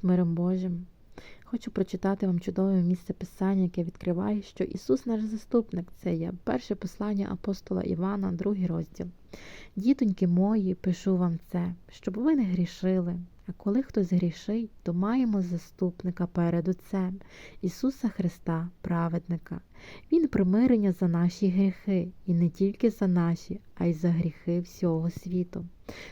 з миром Божим. Хочу прочитати вам чудове місце писання, яке відкриває, що Ісус наш заступник. Це є перше послання апостола Івана, другий розділ. Дітоньки мої, пишу вам це, щоб ви не грішили. А коли хтось грішить, то маємо заступника перед Отцем Ісуса Христа, праведника. Він примирення за наші гріхи, і не тільки за наші, а й за гріхи всього світу.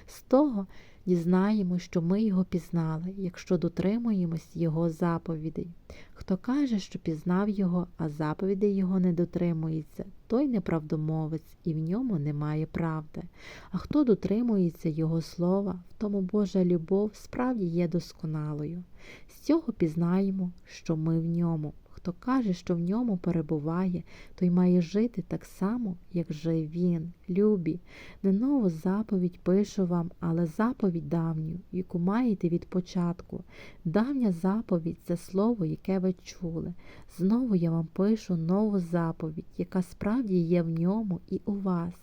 З того дізнаємо, що ми його пізнали, якщо дотримуємось Його заповідей. Хто каже, що пізнав його, а заповідей його не дотримується, той неправдомовець, і в ньому немає правди. А хто дотримується Його слова, в тому Божа любов справді є досконалою. З цього пізнаємо, що ми в ньому. Хто каже, що в ньому перебуває, той має жити так само, як жив він. Любі, не нову заповідь пишу вам, але заповідь давню, яку маєте від початку. Давня заповідь це слово, яке ви чули. Знову я вам пишу нову заповідь, яка справді є в ньому і у вас,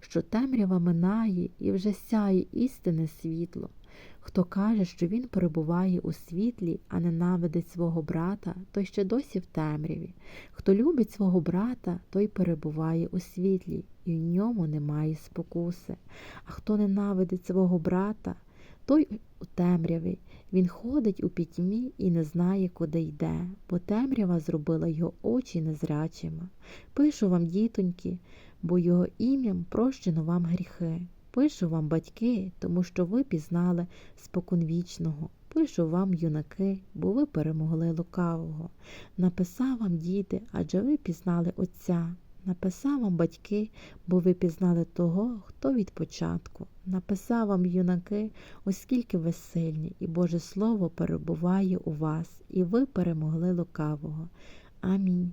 що темрява минає і вже сяє істинне світло. Хто каже, що він перебуває у світлі, а ненавидить свого брата, той ще досі в темряві. Хто любить свого брата, той перебуває у світлі, і в ньому немає спокуси. А хто ненавидить свого брата, той у темряві. Він ходить у пітьмі і не знає, куди йде, бо темрява зробила його очі незрячими. Пишу вам, дітоньки, бо його ім'ям прощено вам гріхи. Пишу вам, батьки, тому що ви пізнали споконвічного. Пишу вам, юнаки, бо ви перемогли лукавого. Написав вам, діти, адже ви пізнали Отця. Написав вам батьки, бо ви пізнали того, хто від початку. Написав вам, юнаки, оскільки ви сильні, і Боже Слово перебуває у вас, і ви перемогли лукавого. Амінь.